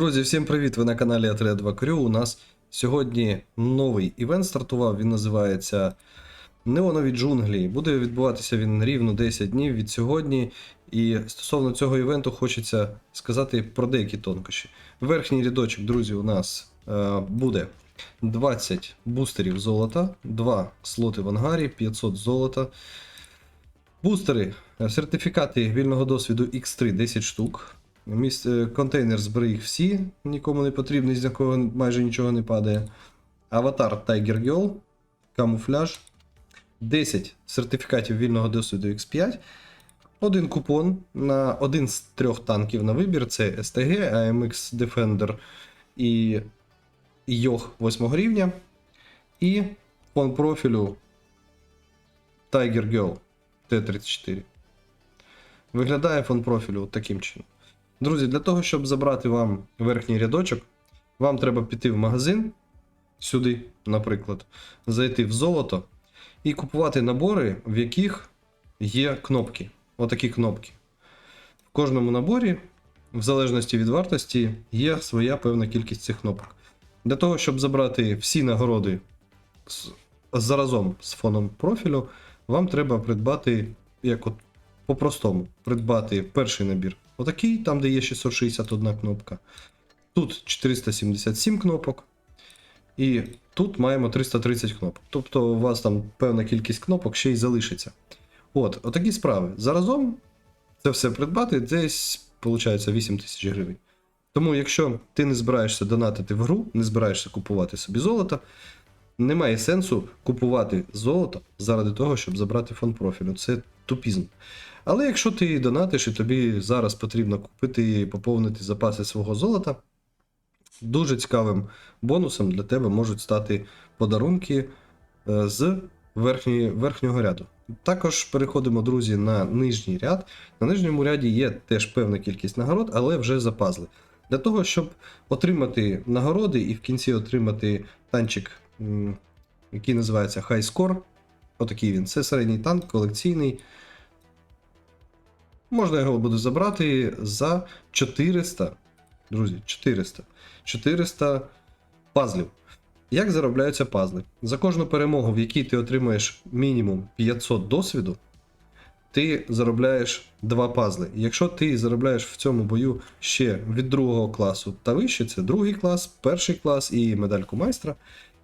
Друзі, всім привіт! Ви на каналі Атрія 2 Крю. У нас сьогодні новий івент стартував. Він називається Неонові джунглі. Буде відбуватися він рівно 10 днів від сьогодні. І стосовно цього івенту хочеться сказати про деякі тонкощі. Верхній рядочок, друзі, у нас е, буде 20 бустерів золота, 2 слоти в ангарі, 500 золота. Бустери, сертифікати вільного досвіду X3 10 штук. Міс... е, Контейнер зберіг всі, нікому не потрібний, з якого майже нічого не падає. Аватар Tiger Girl, камуфляж, 10 сертифікатів вільного досвіду X5, один купон на один з трьох танків на вибір: це STG, AMX Defender і Йох 8 рівня. І фон профілю Tiger Girl T34. Виглядає фон профілю таким чином. Друзі, для того, щоб забрати вам верхній рядочок, вам треба піти в магазин, сюди, наприклад, зайти в золото і купувати набори, в яких є кнопки. Отакі кнопки. В кожному наборі, в залежності від вартості, є своя певна кількість цих кнопок. Для того, щоб забрати всі нагороди заразом з фоном профілю, вам треба придбати, як от по-простому, придбати перший набір. Отакий, там, де є 661 кнопка. Тут 477 кнопок. І тут маємо 330 кнопок. Тобто у вас там певна кількість кнопок ще й залишиться. От, отакі справи. Заразом це все придбати десь, виходить, 8 тисяч гривень. Тому, якщо ти не збираєшся донатити в гру, не збираєшся купувати собі золото, немає сенсу купувати золото заради того, щоб забрати фонд профілю. Це тупізм. Але якщо ти донатиш і тобі зараз потрібно купити і поповнити запаси свого золота, дуже цікавим бонусом для тебе можуть стати подарунки е, з верхньої, верхнього ряду. Також переходимо, друзі, на нижній ряд. На нижньому ряді є теж певна кількість нагород, але вже за пазли. Для того, щоб отримати нагороди і в кінці отримати танчик, який називається High Score. Отакий він. Це середній танк, колекційний. Можна його буде забрати за 400. Друзі, 400. 400 пазлів. Як заробляються пазли? За кожну перемогу, в якій ти отримаєш мінімум 500 досвіду, ти заробляєш 2 пазли. Якщо ти заробляєш в цьому бою ще від другого класу та вище, це другий клас, перший клас і медальку майстра,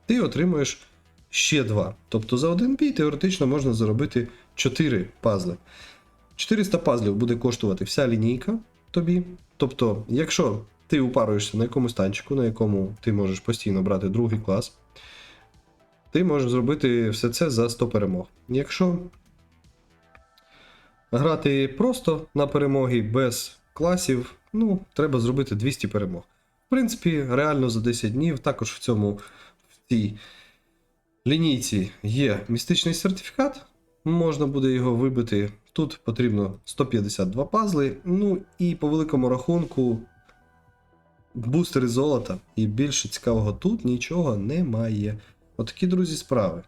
ти отримуєш ще 2. Тобто за один бій теоретично можна заробити 4 пазли. 400 пазлів буде коштувати вся лінійка тобі. Тобто, якщо ти упаруєшся на якомусь танчику, на якому ти можеш постійно брати другий клас, ти можеш зробити все це за 100 перемог. Якщо грати просто на перемоги без класів, ну, треба зробити 200 перемог. В принципі, реально за 10 днів, також в цьому в цій лінійці є містичний сертифікат, можна буде його вибити. Тут потрібно 152 пазли. Ну і по великому рахунку бустери золота. І більше цікавого тут нічого немає. Отакі, друзі, справи.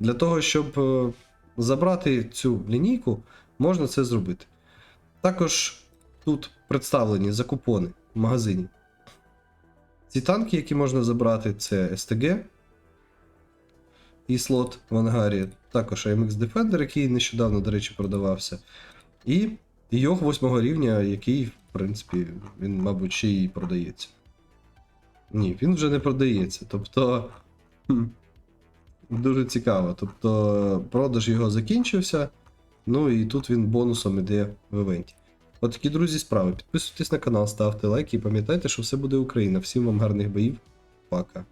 Для того, щоб е, забрати цю лінійку, можна це зробити. Також тут представлені закупони в магазині. Ці танки, які можна забрати, це СТГ і слот в ангарі, також AMX Defender, який нещодавно, до речі, продавався. І Йох 8 рівня, який, в принципі, він, мабуть, ще й продається. Ні, він вже не продається. Тобто. Дуже цікаво. Тобто, продаж його закінчився. Ну і тут він бонусом іде в івенті. От такі, друзі, справи. Підписуйтесь на канал, ставте лайки і пам'ятайте, що все буде Україна. Всім вам гарних боїв. Пока.